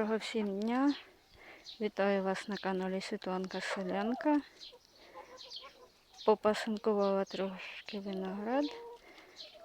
Доброго всім дня. Вітаю вас на каналі Світланка Селянка. Попасинкувала трошки виноград.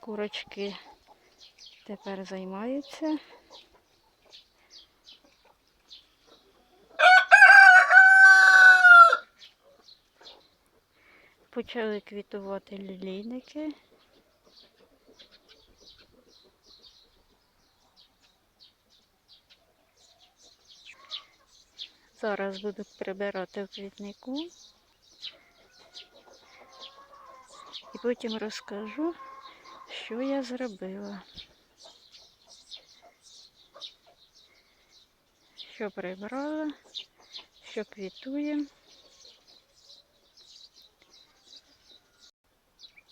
Курочки тепер займаються. Почали квітувати лілійники. Зараз буду прибирати в квітнику. І потім розкажу, що я зробила. Що прибрала, що квітує.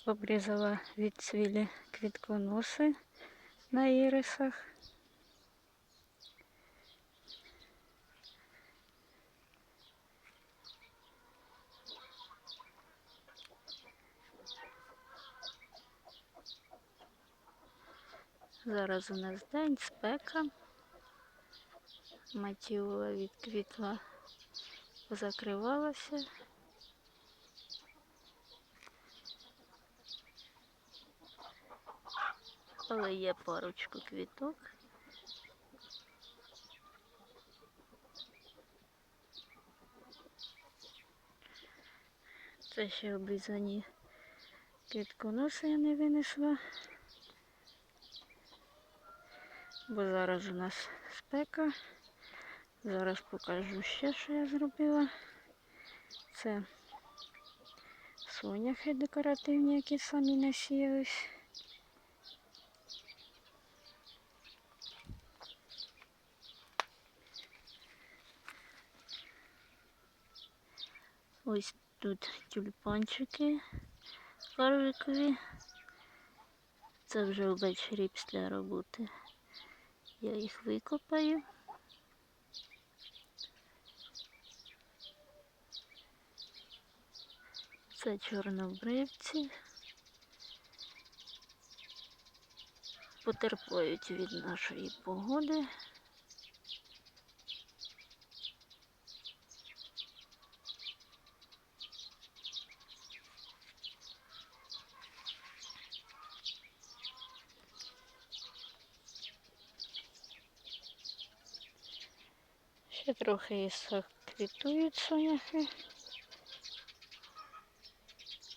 Обрізала відцвілі квітконоси на ірисах. Зараз у нас день, спека. Матіола відквітла, позакривалася. Але є парочку квіток. Це ще обрізані квітконоси я не винесла. Бо зараз у нас спека. Зараз покажу ще, що я зробила. Це соняхи декоративні, які самі насіялись. Ось тут тюльпанчики карликові. Це вже ввечері після роботи. Я їх викопаю. Це чорнобривці. Потерпають від нашої погоди. Ще трохи і квітують соняхи.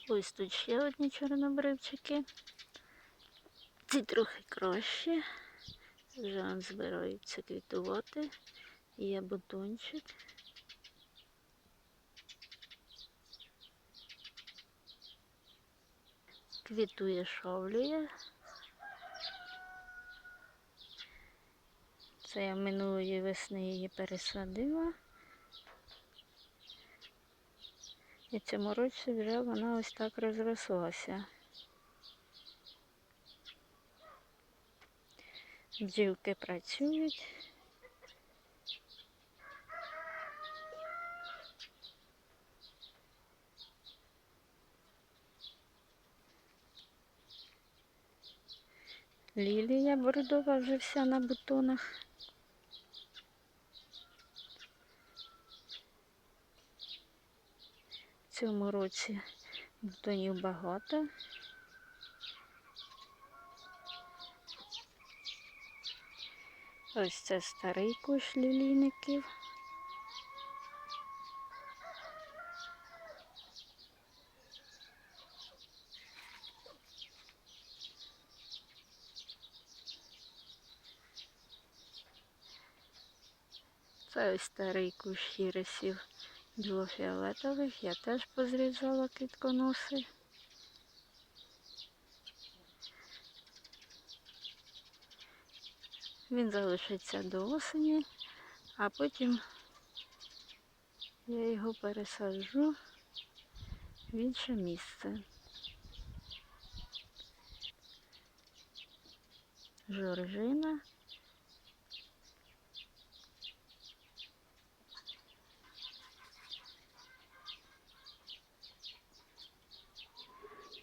Ось тут ще одні чорнобривчики. Ці трохи кращі. Вже он збираються квітувати. Є бутончик. Квітує шовлює. Це я минулої весни її пересадила. І цьому році вже вона ось так розрослася. Бджілки працюють. Лілія бордова вже вся на бутонах. В цьому році бутонів багато. Ось це старий кущ лілійників. Це ось старий кущ ірисів білофіолетових. Я теж позрізала квітконоси. Він залишиться до осені, а потім я його пересаджу в інше місце. Жоржина.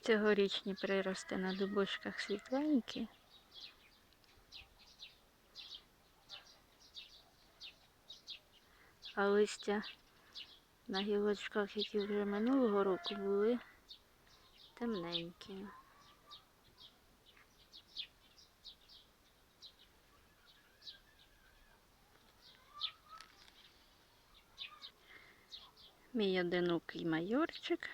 Цьогорічні прирости на дубочках світленькі. а листя на гілочках, які вже минулого року були, темненькі. Мій одинокий майорчик.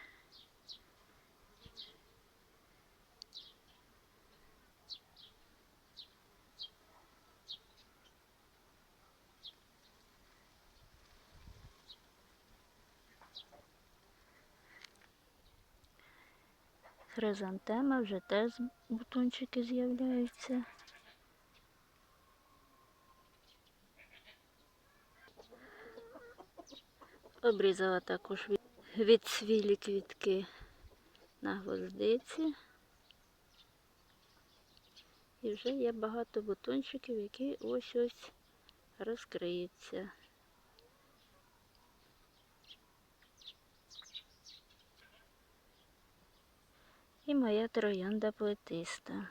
Хризантема вже теж бутончики з'являються. Обрізала також від, відсвілі квітки на гвоздиці. І вже є багато бутончиків, які ось ось розкриються. І моя троянда плетиста.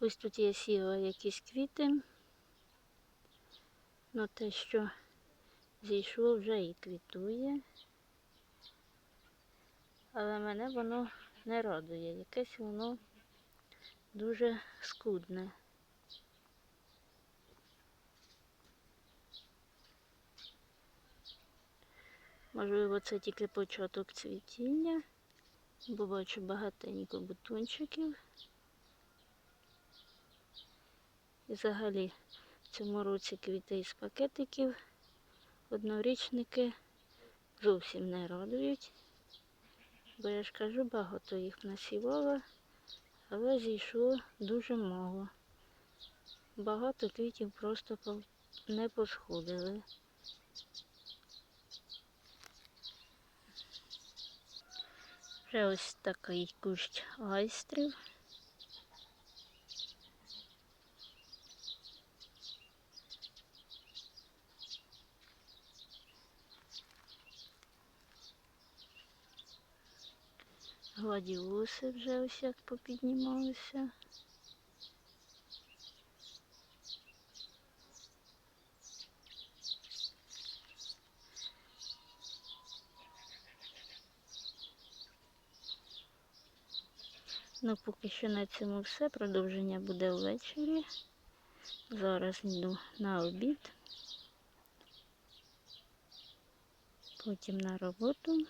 Ось тут я сіла якісь квіти. Ну те, що зійшло, вже і квітує. Але мене воно не радує. Якесь воно дуже скудне. Можливо, це тільки початок цвітіння, бо бачу багатенько бутончиків. І взагалі в цьому році квіти із пакетиків однорічники зовсім не радують. Бо я ж кажу, багато їх насівала, але зійшло дуже мало. Багато квітів просто не посходили. Вже ось такий кущ айстрів. Гладіолуси вже ось як попіднімалися. Ну, поки що на цьому все. Продовження буде ввечері. Зараз йду на обід. Потім на роботу.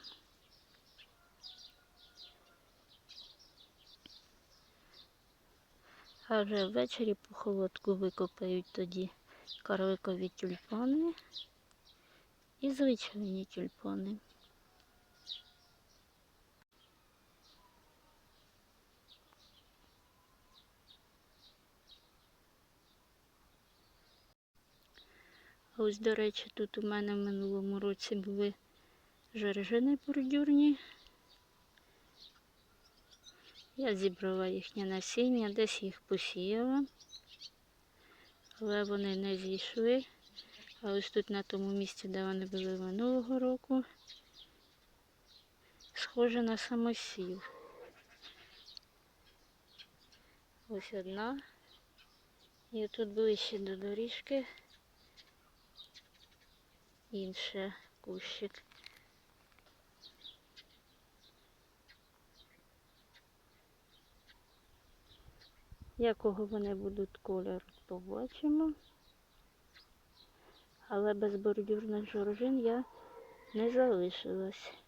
А вже ввечері по холодку викопають тоді карликові тюльпани і звичайні тюльпани. Ось, до речі, тут у мене в минулому році були жоржини бордюрні. Я зібрала їхнє насіння, десь їх посіяла, але вони не зійшли. А ось тут на тому місці, де вони були минулого року, схоже на самосів. Ось одна. І тут ближче до доріжки інший кущик. Якого вони будуть кольору, побачимо. Але без бордюрних жоржин я не залишилась.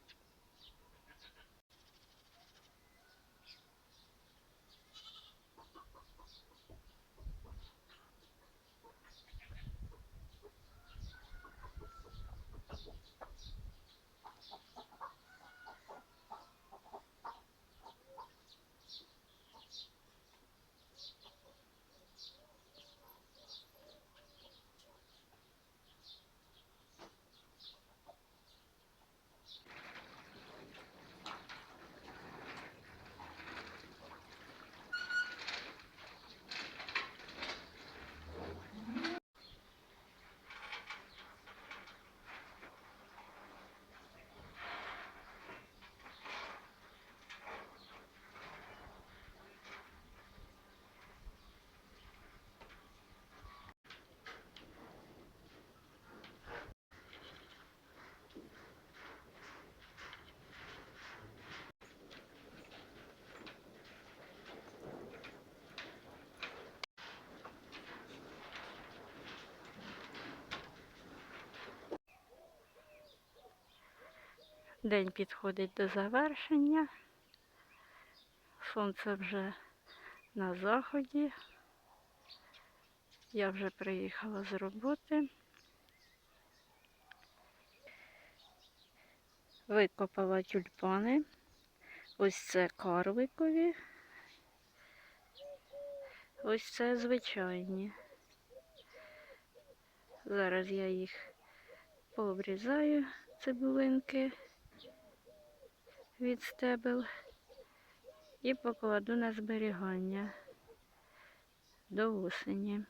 День підходить до завершення. Сонце вже на заході. Я вже приїхала з роботи. Викопала тюльпани. Ось це карликові. Ось це звичайні. Зараз я їх пообрізаю, цибулинки від стебел і покладу на зберігання до осені.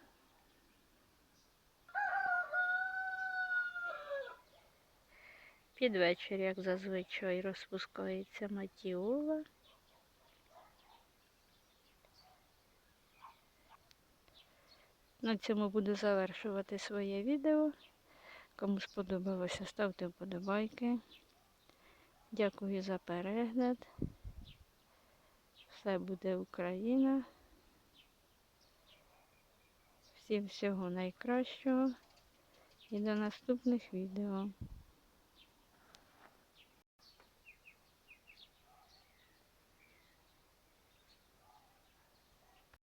Під вечір, як зазвичай, розпускається матіола. На цьому буду завершувати своє відео. Кому сподобалося, ставте вподобайки. Дякую за перегляд. Все буде Україна. Всім всього найкращого і до наступних відео.